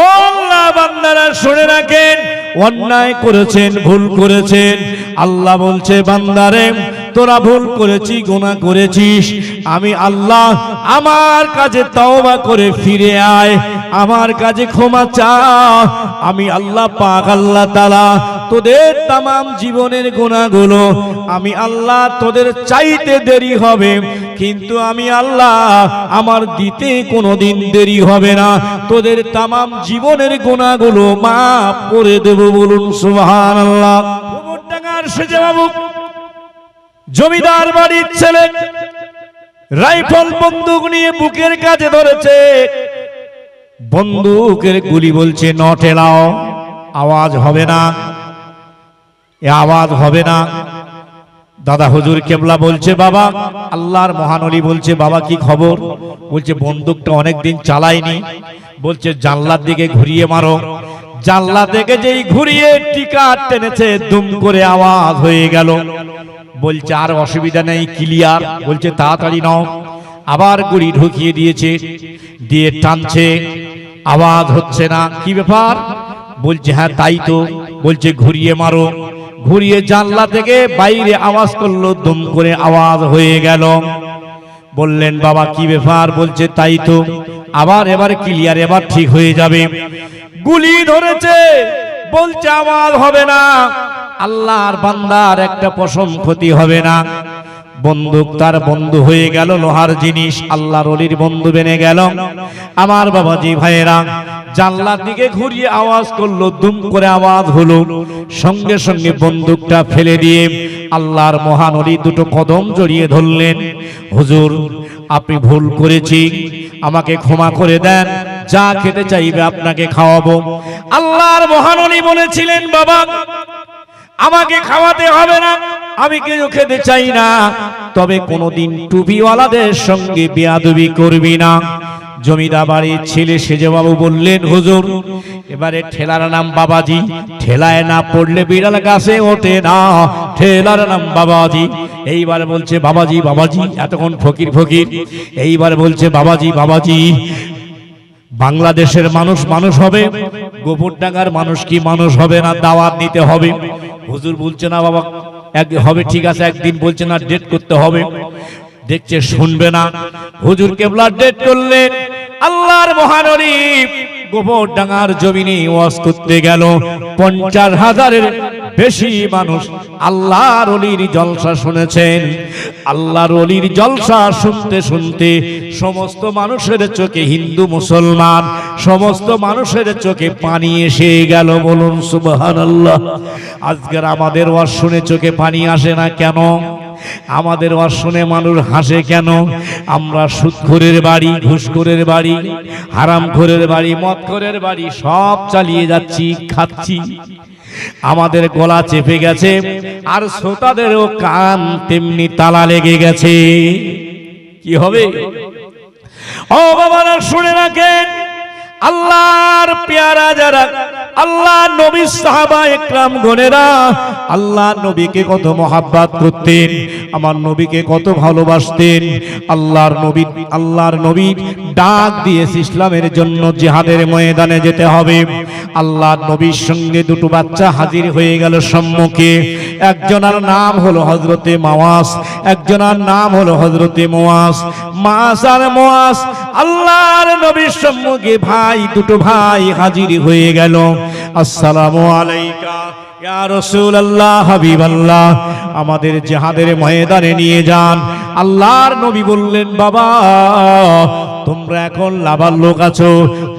ও আল্লাহ বান্দারা শুনে রাখেন, অন্যায় করেছেন, ভুল করেছেন। আল্লাহ বলছে, বান্দারে, তোরা ভুল করেছি গোনা করেছিস। আমি আল্লাহ আমার কাছে তওবা করে ফিরে আয়। আমার কাছে ক্ষমা চা। আমি আল্লাহ পাক, আল্লাহ তাআলা তোদের তামাম জীবনের গুণাগুলো আমি আল্লাহ তোদের চাইতে দেরি হবে, কিন্তু আমি আল্লাহ আমার দিতে কোনোদিন দেরি হবে না। তোদের তামাম জীবনের গুণাগুলো মাফ করে দেব বলুন সুবহান আল্লাহ সেজে বাবু জমিদার বাড়ির ছেলে রাইফল বন্দুক নিয়ে বুকের কাছে ধরেছে। বন্দুকের গুলি বলছে ন নটেলাও আওয়াজ হবে না। এ আওয়াজ হবে না। দাদা হুজুর কেবলা বলছে, বাবা। আল্লাহর মহানলী বলছে, বাবা, কি খবর? বলছে, বন্দুকটা অনেকদিন চালাইনি বলছে, জানলার দিকে ঘুরিয়ে মারো। জানলা থেকে যেই ঘুরিয়ে টিকা টেনেছে, দুম করে আওয়াজ হয়ে গেল। বলছে, আর অসুবিধা নেই, ক্লিয়ার। বলছে, তাড়াতাড়ি নাও। আবার গুড়ি ঢুকিয়ে দিয়েছে, দিয়ে টানছে। আওয়াজ হচ্ছে না। কি ব্যাপার? বলছে হ্যাঁ তাই তো। বলছে, ঘুরিয়ে মারো। ঘুরিয়ে জানলা থেকে বাইরে আওয়াজ করল, দুম করে আওয়াজ হয়ে গেল। বললেন, বাবা, কি ব্যাপার? বলছে, তাই তো। আবার এবার ক্লিয়ার এবার ঠিক হয়ে যাবে। গুলি ধরেছে। বলছে, আওয়াজ হবে না। আল্লাহর বান্দার একটা পশম ক্ষতি হবে না। বন্দুক তার বন্ধু হয়ে গেল, লোহার জিনিস, আল্লাহর অলির বন্ধু বেনে গেল। আমার বাবাজি ভাইয়েরা, জানলার দিকে ঘুরিয়ে আওয়াজ করল, দুম করে আওয়াজ হলো। সঙ্গে সঙ্গে বন্দুকটা ফেলে দিয়ে আল্লাহর মহান অলি দুটো কদম জড়িয়ে ধরলেন। হুজুর, আপনি ভুল করেছি, আমাকে ক্ষমা করে দেন, যা খেতে চাইবে আপনাকে খাওয়াবো। আল্লাহর মহান অলি বলেছিলেন, বাবা আমাকে খাওয়াতে হবে না। আমি কিছু খেতে চাই না। তবে কোনোদিন টুপিওয়ালাদের সঙ্গে বেয়াদবি করবি না। জমিদার বাড়ির ছেলে সেজে বাবু বললেন, হুজুর, এবারে ঠেলার নাম বাবাজি। ঠেলায় না পড়লে বিড়াল গাছে ওঠে না। ঠেলার নাম বাবাজি। এইবার বলছে, বাবাজি বাবাজি, এতক্ষণ ফকির ফকির। এইবার বলছে, বাবাজি বাবাজি, বাংলাদেশের মানুষ মানুষ হবে। গোবরডাঙ্গার মানুষ কি মানুষ হবে না? দাওয়াত নিতে হবে। হুজুর বলছে, না বাবা, এক হবে ঠিক আছে, একদিন বলছে না ডেট করতে হবে। দেখছে শুনবে না। হুজুর কেবলার ডেট করলেন আল্লাহর মহানরী গোবর ডাঙার জমিনে ওয়াজ করতে গেল। পঞ্চাশ হাজারের বেশি মানুষ আল্লাহর অলির জলসা শুনেছেন। আল্লাহর অলির জলসা শুনতে শুনতে সমস্ত মানুষের চোখে হিন্দু মুসলমান, সমস্ত মানুষের চোখে পানি এসে গেল বলুন সুবহান আল্লাহ আজকের আমাদের ওয়াজ শুনে চোখে পানি আসে না কেন? আমাদের ওয়াজ শুনে মানুষ হাসে কেন? আমরা সুদখোরের বাড়ি, ঘুষখোরের বাড়ি, হারামখোরের বাড়ি, মদখোরের বাড়ি সব চালিয়ে যাচ্ছি, খাচ্ছি। আমাদের গলা চেপে গেছে, আর শ্রোতাদেরও কান তেমনি তালা লেগে গেছে। কি হবে? ও বাবারা, শুনে রাখেন। আল্লাহর পেয়ারা যারা আল্লাহ নবী সাহাবা একরাম গনেরা আল্লাহ নবীকে কত মহাব্বাত করতেন, আমার নবীকে কত ভালোবাসতেন, আল্লাহর নবী আল্লাহর নবী ডাক দিয়েছে ইসলামের জন্য জিহাদের ময়দানে যেতে হবে। আল্লাহর নবীর সঙ্গে দুটো বাচ্চা হাজির হয়ে গেল সম্মুখে। একজনের নাম হলো হজরতে মাওয়াস, একজনার নাম হলো হজরতে মোয়াস। মাস আর মোয়াস, আল্লাহর নবীর সম্মুখে ভাই, দুটো ভাই হাজির হয়ে গেল। আসসালামু আলাইকা। আমাদের জিহাদের ময়দানে নিয়ে যান। আল্লাহর নবী বললেন, বাবা, তোমরা এখন লাভার লোক আছো।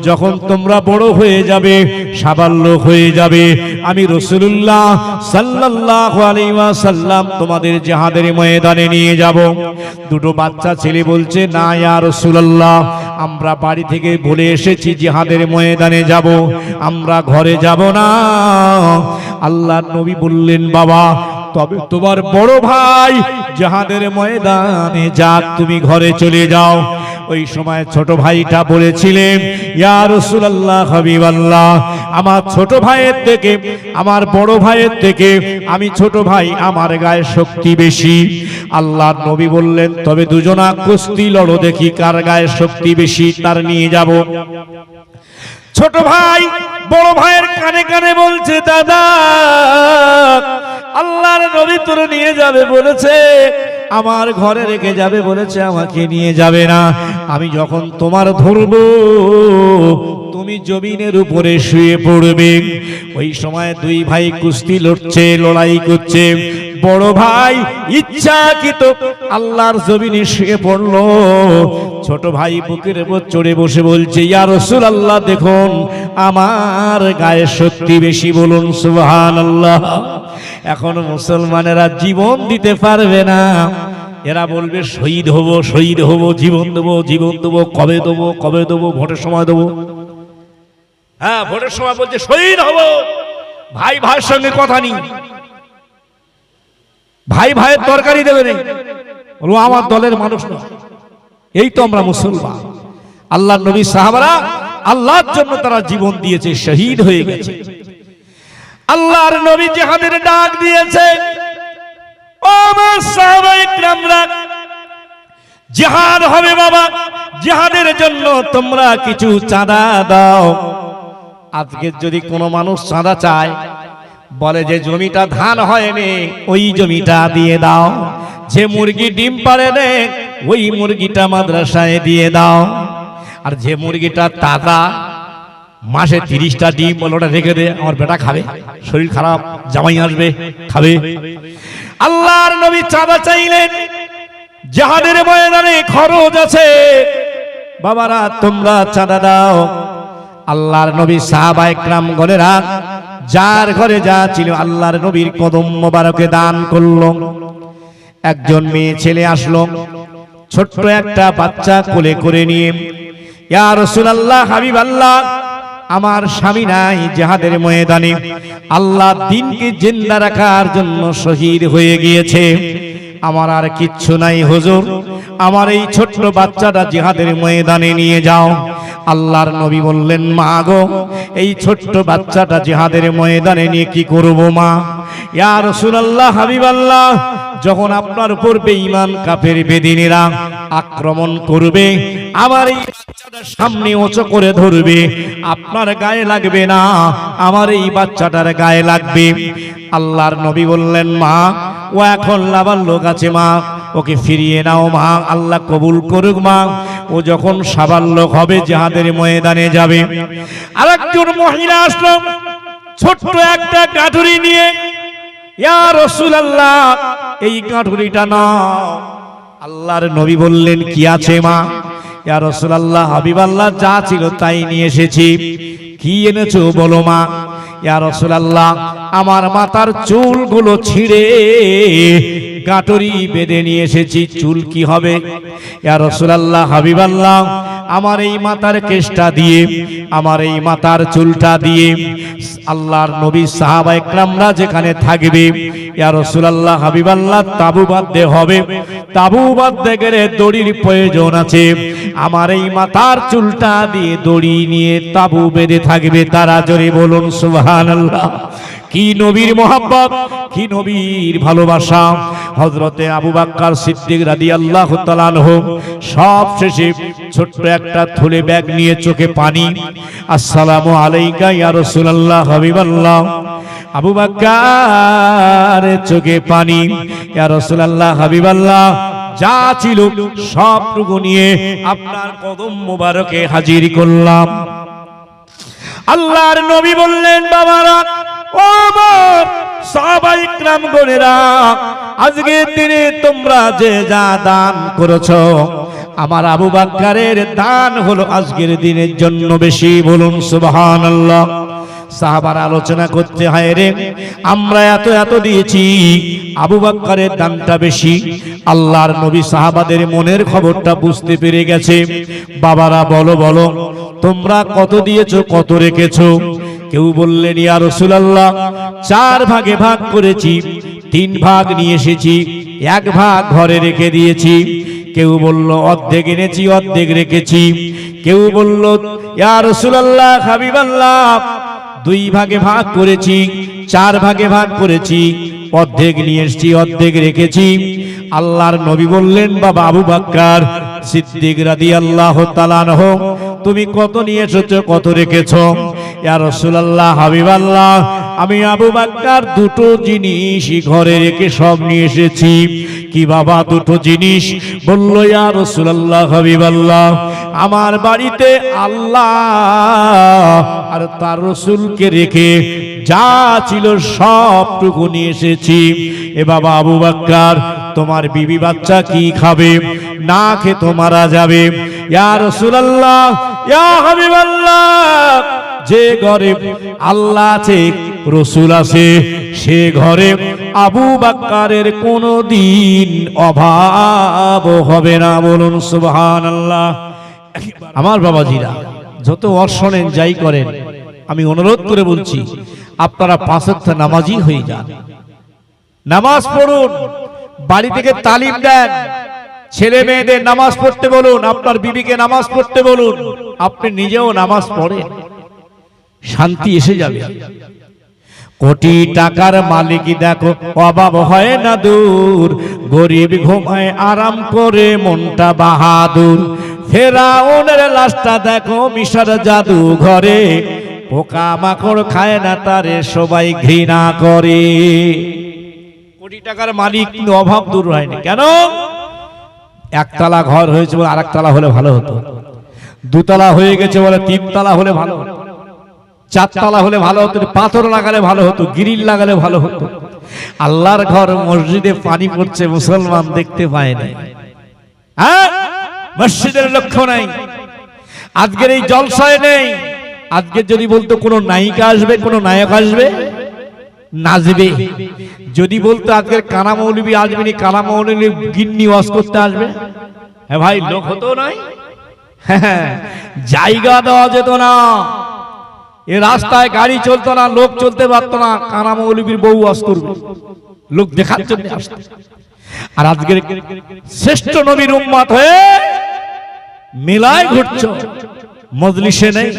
যখন তোমরা বড় হয়ে যাবে সাবার লোক হয়ে যাবে। আমি রসুল্লাহ সাল্লাহ সাল্লাম তোমাদের জাহাদের ময়দানে নিয়ে যাব। দুটো বাচ্চা ছেলে বলছে, না, ইয়া রসুল্লাহ আমরা বাড়ি থেকে বলে এসেছি, জিহাদের ময়দানে যাব। আমরা ঘরে যাব না। আল্লাহ নবী বললেন, বাবা তবে তোমার বড় ভাই জাহাদের ময়দানে যাক, তুমি ঘরে চলে যাও। ওই সময় ছোট ভাইটা বলেছিলেন, ইয়া রাসূলুল্লাহ হাবিবাল্লাহ, আমার ছোট ভাইয়ের থেকে, আমার বড় ভাইয়ের থেকে আমি ছোট ভাই, আমার গায়ে শক্তি বেশি। আল্লাহর নবী বললেন, তবে দুজনা কুস্তি লড়ো, দেখি কার গায়ে শক্তি বেশি, তার নিয়ে যাব। ছোট ভাই, বড় ভাইয়ের কানে কানে বলছে, দাদা, আল্লাহর নবী তোরে নিয়ে যাবে বলেছে, আমার ঘরে রেখে যাবে বলেছে, আমাকে নিয়ে যাবে না। আমি যখন তোমার ধরবো, তুমি জমিনের উপরে শুয়ে পড়বে। ওই সময় দুই ভাই কুস্তি লড়ছে, লড়াই করছে। বড় ভাই ইচ্ছাকৃত আল্লাহর জমিনে শুয়ে পড়ল। ছোট ভাই বুকের উপর চড়ে বসে বলছে, ইয়া রসুল আল্লাহ দেখুন, আমার গায়ে শক্তি বেশি বলুন সুবহান আল্লাহ এখন মুসলমানেরা জীবন দিতে পারবে না। এরা বলবে, শহীদ হব শহীদ হব, জীবন দেবো জীবন দেবো, কবে দেবো কবে দেবো, ভোটের সময় দেবো। হ্যাঁ ভোটের সময় বলছে, শহীদ হব। ভাই, ভাইয়ের সঙ্গে কথা নেই। ভাই ভাইয়ের তরকারি দেবে নেই। বলব আমার দলের মানুষ না এই তো আমরা মুসলমান। আল্লাহ নবী সাহাবারা আল্লাহর জন্য তারা জীবন দিয়েছে, শহীদ হয়ে গেছে। আল্লাহর নবী জেহাদের ডাক দিয়েছে জেহাদ হবে বাবা, জেহাদের জন্য তোমরা কিছু চাঁদা দাও। আজকে যদি কোনো মানুষ চাঁদা চায় বলে যে জমিটা ধান হয়নি, ওই জমিটা দিয়ে দাও। যে মুরগি ডিম পারে নে, ওই মুরগিটা মাদ্রাসায় দিয়ে দাও। আর যে মুরগিটা তাজা, মাসে তিরিশটা ডিম ওটা রেখে দে, আমার বেটা খাবে, শরীর খারাপ, জামাই আসবে, খাবে। আল্লাহর নবী চাঁদা চাইলেন জাহাদের ময়দানে খরচ আছে। বাবারা, তোমরা চাঁদা দাও। আল্লাহর নবী সাহাবা একরাম গণেরা যার ঘরে যা ছিল আল্লাহর নবীর কদম মোবারকে দান করল। একজন মেয়ে ছেলে আসলো। ছোট্ট একটা বাচ্চা কোলে করে নিয়ে, ইয়া রাসূলুল্লাহ হাবিব আল্লাহ আমার স্বামী নাই জেহাদের ময়দানে। আল্লাহ দিনকে জিন্দা রাখার জন্য শহীদ হয়ে গিয়েছে। আমার আর কিচ্ছু নাই হুজুর। আমার এই ছোট্ট বাচ্চাটা জিহাদের ময়দানে নিয়ে যাও। আল্লাহর নবী বললেন, মা গো, এই ছোট্ট বাচ্চাটা জিহাদের ময়দানে নিয়ে কি করব মা? ইয়া রাসূলুল্লাহ, হাবিবাল্লাহ, যখন আপনার উপর বেঈমান কাফের বেদিনীরা আক্রমণ করবে, আমার এই বাচ্চাটার সামনে উঁচু করে ধরবে, আপনার গায়ে লাগবে না, আমার এই বাচ্চাটার গায়ে লাগবে। আল্লাহর নবী বললেন, মা ও এখন লাভার লোক আছে, মা। ওকে ফিরিয়ে নাও, মা। আল্লাহ কবুল করুক, মা। ও যখন সাবাল্যক হবে যাহাদের ময়দানে যাবে। আর একজন মহিলা আসলো, ছোট্ট একটা কাঠুরি নিয়ে। ইয়া রাসূলুল্লাহ, এই কাঠুরিটা নাও। আল্লাহর নবী বললেন, কি আছে, মা? ইয়া রাসূলুল্লাহ, হাবিবাল্লাহ, যা ছিল তাই নিয়ে এসেছি। কি এনেছো বলো, মা? ইয়া রাসূলুল্লাহ, আমার মাথার চুলগুলো ছিঁড়ে গাটরি বেঁধে নিয়ে এসেছি, চুল কি হবে? ইয়া রাসূলুল্লাহ, হাবিবাল্লাহ আমার এই মাথার কেশটা দিয়ে, আমার এই মাথার চুলটা দিয়ে, আল্লাহর নবী সাহাবা একরামরা যেখানে থাকবে, ইয়া রাসূলুল্লাহ হাবিবাল্লাহ, তাবু বাঁধতে হবে। তাবু বাঁধতে গেলে দড়ির প্রয়োজন আছে। আমার এই মাথার চুলটা দিয়ে দড়ি নিয়ে তাবু বেঁধে থাকবে। তারা জোরে বলুন, সুবহানাল্লাহ। কি নবীর মোহাব্বত? কি নবীর ভালোবাসা? হজরতে আবু বাক্কার সিদ্দিক রাদি আল্লাহ সব শেষে ছোট্ট একটা থলে ব্যাগ নিয়ে চোখে পানি। আসসালামু আলাইকা ইয়া হাবিবাল্লাহ। আবু বাক্কার চোখে পানি। ইয়া হাবিবাল্লাহ। যা ছিল সবটুকু নিয়ে আপনার কদম মোবারকে হাজির করলাম। আল্লাহর নবী বললেন, বাবারা ও আমার সাহাবাই ইকরাম গণেরা আজকের দিনে তোমরা যে যা দান করেছ, আমার আবু বাক্কারের দান হলো আজকের দিনের জন্য বেশি বলুন সুবহানাল্লাহ। সাহাবার আলোচনা করতে হয় রে, আমরা এত এত দিয়েছি, আবু বাক্কারের দানটা বেশি, আল্লাহর নবী সাহাবাদের মনের খবরটা বুঝতে পেরে গেছে। বাবারা বলো বলো, তোমরা কত দিয়েছ, কত রেখেছো? কেউ বললেন, ইয়া রাসূলুল্লাহ, চার ভাগে ভাগ করেছি। তিন ভাগ নিয়ে এসেছি, এক ভাগ ঘরে রেখে দিয়েছি। কেউ বলল, অর্ধেক এনেছি, অর্ধেক রেখেছি। কেউ বলল, ইয়া রাসূলুল্লাহ, হাবিবাল্লাহ, দুই ভাগে ভাগ করেছি, চার ভাগে ভাগ করেছি, অর্ধেক নিয়ে এসেছি, অর্ধেক রেখেছি। আল্লাহর নবী বললেন, বাবা আবু বাক্কার সিদ্দিক রাদি রাদিয়াল্লাহু তাআলা তুমি কত নিয়ে এসেছ কত রেখেছো? ইয়া রাসূলুল্লাহ, হাবিবাল্লাহ, আমি আবু বাক্কার দুটো জিনিসই ঘরে রেখে সব নিয়ে এসেছি। কি বাবা, দুটো জিনিস? বলল, ইয়া রাসূলুল্লাহ, হাবিবাল্লাহ, আমার বাড়িতে আল্লাহ আর তার রসুলকে রেখে যা ছিল সবটুকু নিয়ে এসেছি। এ বাবা আবু বাক্কার, তোমার বিবি বাচ্চা কি খাবে? না খেয়ে তো মারা যাবে। ইয়া রাসূলুল্লাহ যে ঘরে আল্লাহ আছে, রসুল আছে, সে ঘরে আবু বাক্কারের কোনো দিন অভাব হবে না। বলুন সুবহান আল্লাহ আমার বাবাজিরা, যত অর্শনেন যাই করেন, আমি অনুরোধ করে বলছি, আপনারা পাঁচত্ব নামাজি হয়ে যান। নামাজ পড়ুন, বাড়ি থেকে তালিম দেন ছেলে মেয়েদের নামাজ পড়তে বলুন, আপনার বিবিকে নামাজ পড়তে বলুন, আপনি নিজেও নামাজ পড়েন। শান্তি এসে যাবে। কোটি টাকার মালিক দেখো, অভাব হয় না দূর। গরিব ঘুমায় আরাম করে, মনটা বাহাদুর। ফেরাউনের লাশটা দেখো, মিশার জাদু ঘরে। পোকা মাকড় খায় না তারে, সবাই ঘৃণা করে। কোটি টাকার মালিক কিন্তু অভাব দূর হয়নি কেন? একতলা ঘর হয়েছে বলে আরেকতলা হলে ভালো হতো। দুতলা হয়ে গেছে বলে তিনতলা হলে ভালো হতো। চারতলা হলে ভালো হতো, পাথর লাগালে ভালো হতো, গিরিল লাগালে ভালো হতো। আল্লাহর ঘর মসজিদে পানি পড়ছে, মুসলমান দেখতে পায় না হ্যাঁ? মসজিদের লক্ষ্য নাই। আজকের এই জলসায় নেই। আজকে যদি বলতো কোনো নায়িকা আসবে, কোনো নায়ক আসবে নাচবে যদি বলতো আজকের কানা মৌলবী আসবে নি কানা মৌলবী গিন্নি ওয়াজ করতে আসবে? হ্যাঁ ভাই, লোক হতো নাই। জায়গা দেওয়া যেত না। এ রাস্তায় গাড়ি চলতো না, লোক চলতে পারতো না কানা মৌলবীর বউ ওয়াশ করবে। লোক দেখার জন্য আসতো আর আজকের শ্রেষ্ঠ নবীর উম্মাত হয়ে মেলায় ঘুরছো। মজলিসে নেই।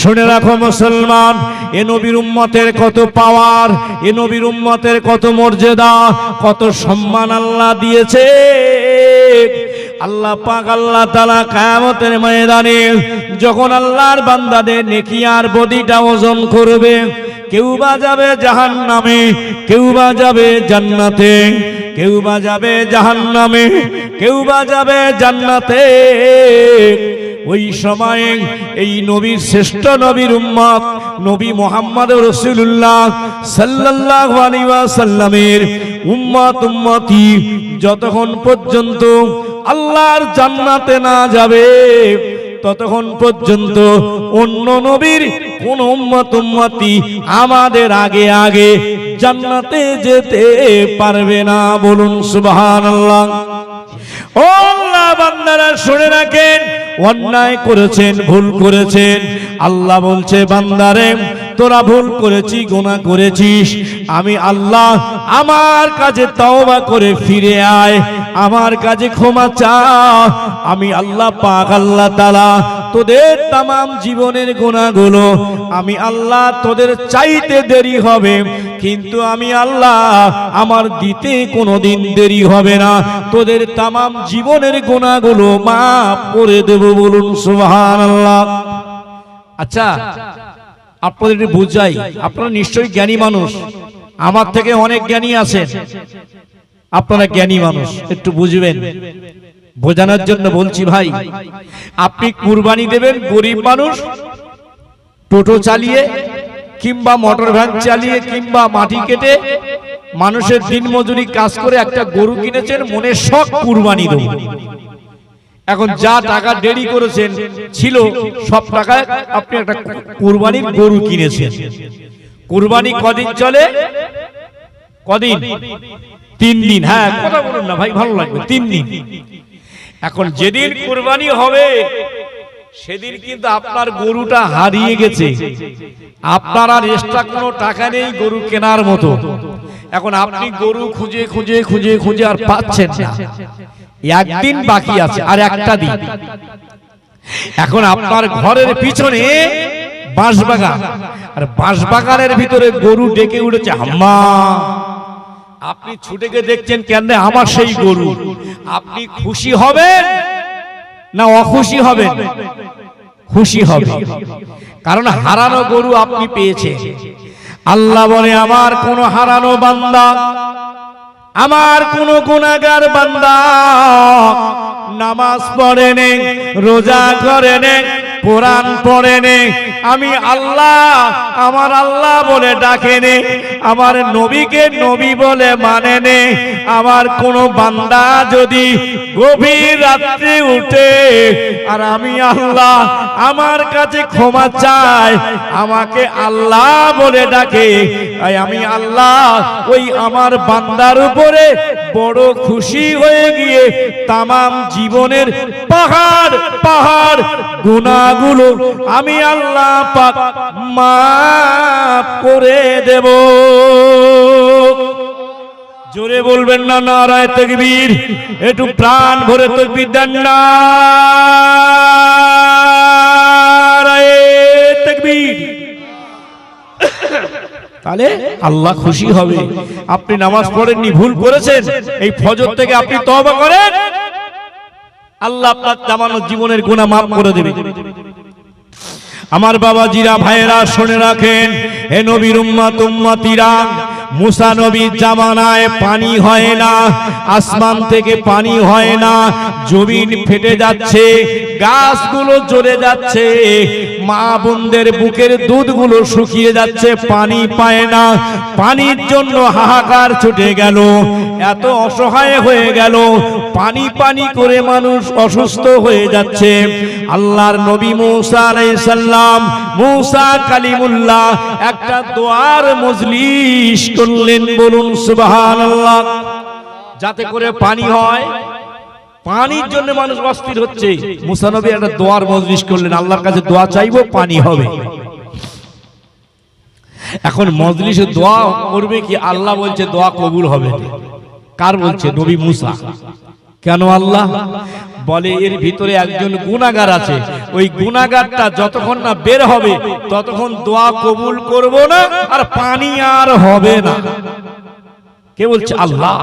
শুনে রাখো মুসলমান, এ নবীর উম্মতের কত পাওয়ার এ নবীর উম্মতের কত মর্যাদা, কত সম্মান আল্লাহ দিয়েছে। আল্লাহ পাক আল্লাহ তালা কায়ামতের ময়দানে যখন আল্লাহর বান্দাদের নেকি আর বদিটা ওজন করবে, কেউ বা যাবে জাহান নামে কেউ বা যাবে জান্নাতে, কেউ বা যাবে জাহান নামে কেউ বা যাবে জান্নাতে। ওই সময়ে এই নবীর শ্রেষ্ঠ নবীর উম্মত নবী মোহাম্মদ রসুল্লাহ সাল্লাহ সাল্লামের উম্মত উম্মতি যতক্ষণ পর্যন্ত আল্লাহর জান্নাতে না যাবে, ততক্ষণ পর্যন্ত অন্য নবীর কোন উম্মত উম্মতি আমাদের আগে আগে জান্নাতে যেতে পারবে না। বলুন সুবহানাল্লাহ। ও আল্লাহ বান্দারা, শুনে রাখেন অন্যায় করেছেন ভুল করেছেন। আল্লাহ বলছে বান্দারে তোরা ভুল করেছি গোনা করেছিস। আমি আল্লাহ আমার কাছে তওবা করে ফিরে আয়, আমার কাছে ক্ষমা চা। আমি আল্লাহ পাক, আল্লাহ তালা তোদের তামাম জীবনের গোনাগুলো আমি আল্লাহ তোদের চাইতে দেরি হবে, কিন্তু আমি আল্লাহ আমার দিতে কোনো দিন দেরি হবে না। তোদের তামাম জীবনের গোনাগুলো মাফ করে দেব বলুন সুবহান আল্লাহ আচ্ছা আপনাদের বুঝাই। আপনারা নিশ্চয়ই জ্ঞানী মানুষ। আমার থেকে অনেক জ্ঞানী আছেন আপনারা জ্ঞানী মানুষ। একটু বুঝবেন। বোঝানোর জন্য বলছি ভাই, আপনি কুরবানি দেবেন গরিব মানুষ, টোটো চালিয়ে কিংবা মোটর ভ্যান চালিয়ে কিংবা মাটি কেটে মানুষের দিন মজুরি কাজ করে একটা গরু কিনেছেন, মনে শখ কুরবানি দেব। এখন যা টাকা দেরি করেছেন ছিল সব টাকায় আপনি একটা কুরবানির গরু কিনেছেন। কুরবানি কদিন চলে? কদিন? তিন দিন। হ্যাঁ কথা বলুন না ভাই ভালো লাগবে। তিন দিন। এখন যেদিন কুরবানি হবে সেদিন কিন্তু আপনার গরুটা হারিয়ে গেছে। আপনার আর এক্সট্রা কোনো টাকা নেই গরু কেনার মতো। এখন আপনি গরু খুঁজে খুঁজে খুঁজে খুঁজে আর পাচ্ছেন না। একদিন বাকি আছে, আর একটা দিন। এখন আপনার ঘরের পিছনে বাঁশবাগান। আর বাঁশবাগানের ভিতরে গরু ডেকে উঠেছে, হাম্মা, আপনি ছুটে গিয়ে দেখছেন কেন আমার সেই গরু? আপনি খুশি হবেন না অখুশি হবেন? খুশি হবে। কারণ হারানো গরু আপনি পেয়েছেন। আল্লাহ বলে, আমার কোন হারানো বান্দা আমার কোন গুণাগার বান্দা নামাজ পড়ে নে রোজা করে নে কোরআন পড়ে নে আমি আল্লাহ, আমার আল্লাহ বলে ডাকে নে আমার নবীকে নবী বলে মানে নে আমার কোন বান্দা যদি গভীর রাত্রে উঠে আর আমি আল্লাহ আমার কাছে ক্ষমা চাই, আমাকে আল্লাহ বলে ডাকে আমি আল্লাহ ওই আমার বান্দার উপরে বড় খুশি হয়ে গিয়ে তামাম জীবনের পাহাড় পাহাড় গুণাগুলো আমি আল্লাহ পাক মাফ করে দেব। জোরে বলবেন না, নারায় তকবীর, একটু প্রাণ ভরে তকবীর দেন না। তাহলে আল্লাহ খুশি হবে। আপনি নামাজ পড়েননি, ভুল করেছেন। এই ফজর থেকে আপনি তওবা করেন। আল্লাহ আপনার জামানো জীবনের গুনাহ মাফ করে দেবে। আমার বাবা জিরা ভাইয়েরা, শুনে রাখেন হে নবীর উম্মাত, উম্মাতিরা, মুসা নবীর জামানায় পানি হয় না, আসমান থেকে পানি হয় না, জমিন ফেটে যাচ্ছে, গাছগুলো জ্বলে যাচ্ছে মা বোনদের বুকের দুধগুলো শুকিয়ে যাচ্ছে, পানি পায় না। পানির জন্য হাহাকার ছুটে গেল, এত অসহায় হয়ে গেল, পানি পানি করে মানুষ অসুস্থ হয়ে যাচ্ছে। আল্লাহর নবী মুসা আলাইহিস সালাম, মুসা কালিমুল্লাহ একটা দোয়ার মজলিস করলেন, বলুন সুবহানাল্লাহ। যাতে করে পানি হয় পানির জন্য মানুষ অস্থির হচ্ছে। মুসানবী একটা দোয়ার মজলিস করলেন, আল্লাহর কাছে দোয়া চাইব, পানি হবে। এখন মজলিসে দোয়া করবে কি আল্লাহ বলছে, দোয়া কবুল হবে কার বলছে? নবী মুসা। কেন আল্লাহ? বলে, এর ভিতরে একজন গুনাগার আছে। ওই গুনাগারটা যতক্ষণ না বের হবে, ততক্ষণ দোয়া কবুল করব না, আর পানি আর হবে না। কে বলছে? আল্লাহ।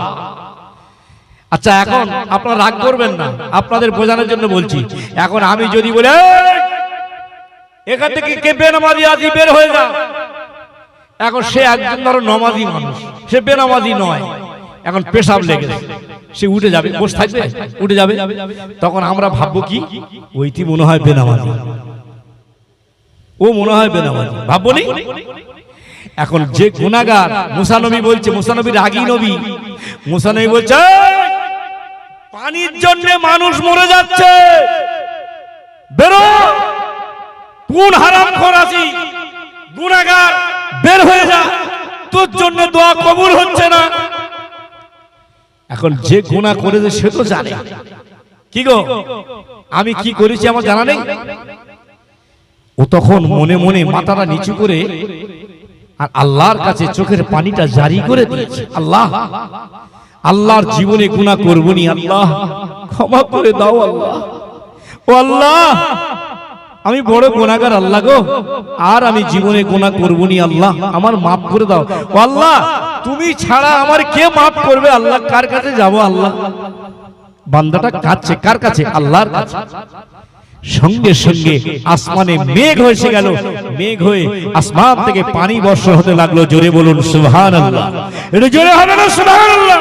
আচ্ছা এখন আপনারা রাগ করবেন না। আপনাদের বোঝানোর জন্য বলছি। এখন আমি যদি বলে এখান থেকে কে বেনামাজি আজি বের হয়ে যা। এখন সে একজন ধরো নমাজি মানুষ। সে বেনামাজি নয়। এখন পেশাব লেগেছে সে উঠে যাবে বসে থাকবে উঠে যাবে। তখন আমরা ভাববো কি? ওইটি মনে হয় বেনামাজি। ও মনে হয় বেনামাজি। ভাববো নি? এখন যে গুনাগার মুসানবী বলছে মুসানবী রাগী নবী। মুসানবী বলছে "এই, পানির জন্য মানুষ মরে যাচ্ছে। বেরো। কোন হারাম খরাসি গুনাগার বের হয়ে যা। তোর জন্য দোয়া কবুল হচ্ছে না। এখন যে গুনাহ করেছে সে তো জানে। কি গো? আমি কি করেছি আমার জানা নেই? ও তখন মনে মনে মাথাটা নিচু করে আর আল্লাহর কাছে চোখের পানিটা জারি করে দিয়েছে। আল্লাহ। আল্লাহর জীবনে গুনাহ করবনি, আল্লাহ। ক্ষমা করে দাও, আল্লাহ। ও আল্লাহ, আমি বড় গুনাহগার, আল্লাহ গো। আর আমি জীবনে গুনাহ করবনি, আল্লাহ। আমার মাফ করে দাও। ও আল্লাহ, তুমি ছাড়া আমার কে মাফ করবে, আল্লাহ? কার কাছে যাব, আল্লাহ? বান্দাটা কাঁদছে, কার কাছে? আল্লাহর কাছে। সঙ্গে সঙ্গে আসমানে মেঘ হয়েছে গেল। মেঘ হয়ে আসমান থেকে পানি বর্ষণ হতে লাগল। জোরে বলুন সুবহান আল্লাহ এটা জোরে হবে না সুবহান আল্লাহ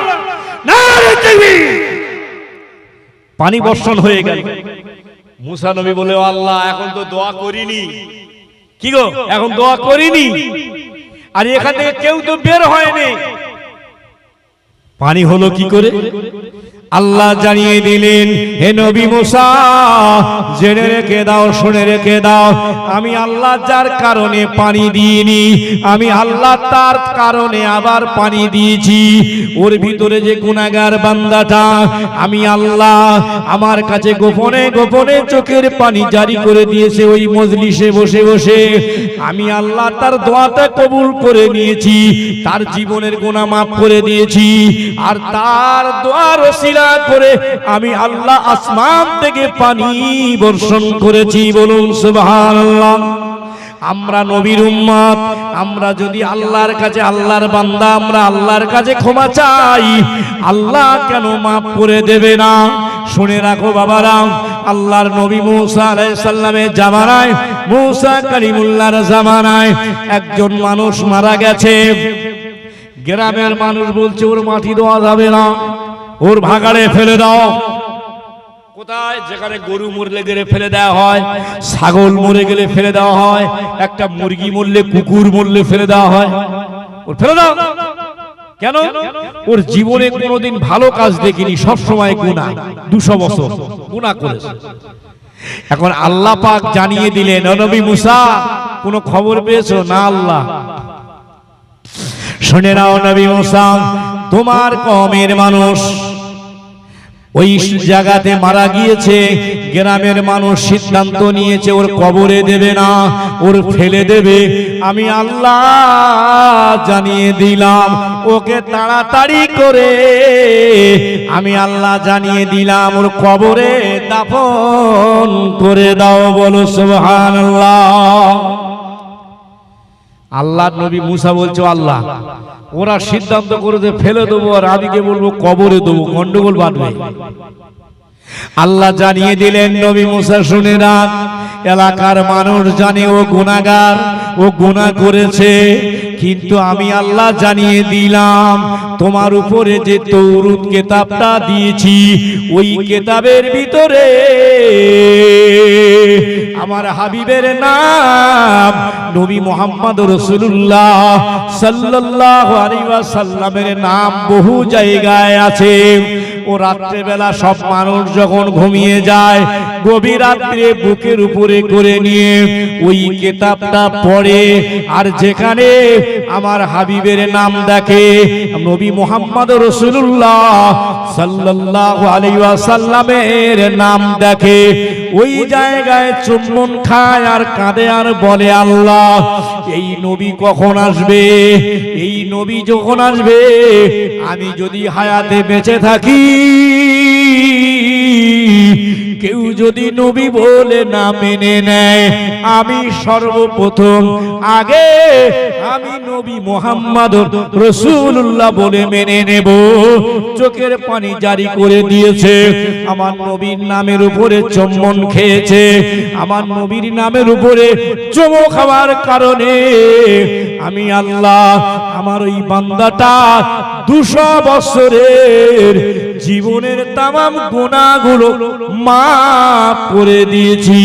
পানি বর্ষণ হয়ে গেল। মুসা নবী বলে আল্লাহ এখন তো দোয়া করিনি। কি গো? এখন দোয়া করিনি? আর এখান থেকে কেউ তো বের হয়নি। পানি হলো কি করে? আল্লাহ জানিয়ে দিলেন হে নবী মুসা জেনে রেখে দাও শুনে রেখে দাও। আমি আল্লাহ যার কারণে পানি দিইনি আমি আল্লাহ তার কারণে আবার পানি দিয়েছি। ওর ভিতরে যে গুনাগার বান্দাটা আমি আল্লাহ আমার কাছে গোপনে গোপনে চোখের পানি জারি করে দিয়েছে ওই মজলিসে বসে বসে। আমি আল্লাহ তার দোয়াটা কবুল করে নিয়েছি তার জীবনের গুনাহ মাফ করে দিয়েছি। আর তার দোয়ার ওসিলা করে আমি আল্লাহ আসমান থেকে পানি বর্ষণ করেছি, বলুন সুবহানাল্লাহ। আমরা নবীর উম্মত আমরা যদি আল্লাহর কাছে আল্লাহর বান্দা, আমরা আল্লাহর কাছে ক্ষমা চাই, আল্লাহ কেন মাফ করে দেবে না? শুনে রাখো বাবারা, আল্লাহর নবী মুসা আলাইহিস সালামের জামানায়, মুসা কালিমুল্লাহর জামানায় একজন মানুষ মারা গেছে। গ্রামের মানুষ বলছে, ওর মাটি দেওয়া যাবে না। ওর ভাগাড়ে ফেলে দাও। কোথায়? যেখানে গরু মরলে গেলে ফেলে দেওয়া হয়, ছাগল মরে গেলে ফেলে দেওয়া হয়, একটা মুরগি মরলে কুকুর মরলে ফেলে দেওয়া হয়। ওর ফেলে দাও। কেন? ওর জীবনে কোনোদিন ভালো কাজ দেখিনি সব সময় গুণা দুশো বছর গুণা করেছে। এখন আল্লাহ পাক জানিয়ে দিলেন, "ও নবী মুসা, কোনো খবর পেয়েছ? না, আল্লাহ। শুনে নাও নবী মুসা, তোমার কমের মানুষ। ওই জায়গাতে মারা গিয়েছে। গ্রামের মানুষ সিদ্ধান্ত নিয়েছে, ওর কবরে দেবে না, ওর ফেলে দেবে। আমি আল্লাহ জানিয়ে দিলাম, ওকে তাড়াতাড়ি করে। আমি আল্লাহ জানিয়ে দিলাম, ওর কবরে দাফন করে দাও বলো, সুবহানাল্লাহ। আল্লাহ নবী মুসা বলছো, আল্লাহ, ওরা সিদ্ধান্ত করে যে ফেলে দেবো আর আমি কে বলব, কবরে দেবো, গন্ডগোল বাঁধবে। আল্লাহ জানিয়ে দিলেন, নবী মুসা, শুনে না এলাকার মানুষ জানে ও গুনাগার ও গুনাহ করেছে। কিন্তু আমি আল্লাহ জানিয়ে দিলাম, তোমার উপরে যে তৌরুদ কেতাবটা দিয়েছি, ওই কেতাবের ভিতরে আমার হাবিবের নাম নবী মোহাম্মদ রসুল্লাহ সাল্লাল্লাহু আলাইহি সাল্লামের নাম বহু জায়গায় আছে। ও রাত্রেবেলা সব মানুষ যখন ঘুমিয়ে যায়, গভীর রাত্রে বুকের উপরে করে নিয়ে ওই কেতাবটা পড়ে। আর যেখানে আমার হাবিবের নাম দেখে নবী মোহাম্মদ রসুল্লাহ সাল্লাল্লাহু আলাইহি ওয়াসাল্লামের নাম দেখে ওই জায়গায় চুম্বন খায় আর কাঁদে আর বলে আল্লাহ, এই নবী কখন আসবে? এই নবী যখন আসবে, আমি যদি হায়াতে বেঁচে থাকি কেউ যদি নবী বলে না মেনে নেয় আমি সর্বপ্রথম আগে আমি নবী মোহাম্মদ রসুল্লাহ বলে মেনে নেব। চোখের পানি জারি করে দিয়েছে। আমার নবীর নামের উপরে চম্বন খেয়েছে। আমার নবীর নামের উপরে চমো খাওয়ার কারণে আমি আল্লাহ আমার ওই বান্দাটা দুশো বছরের জীবনের তামাম গুণাগুলো মাফ করে দিয়েছি।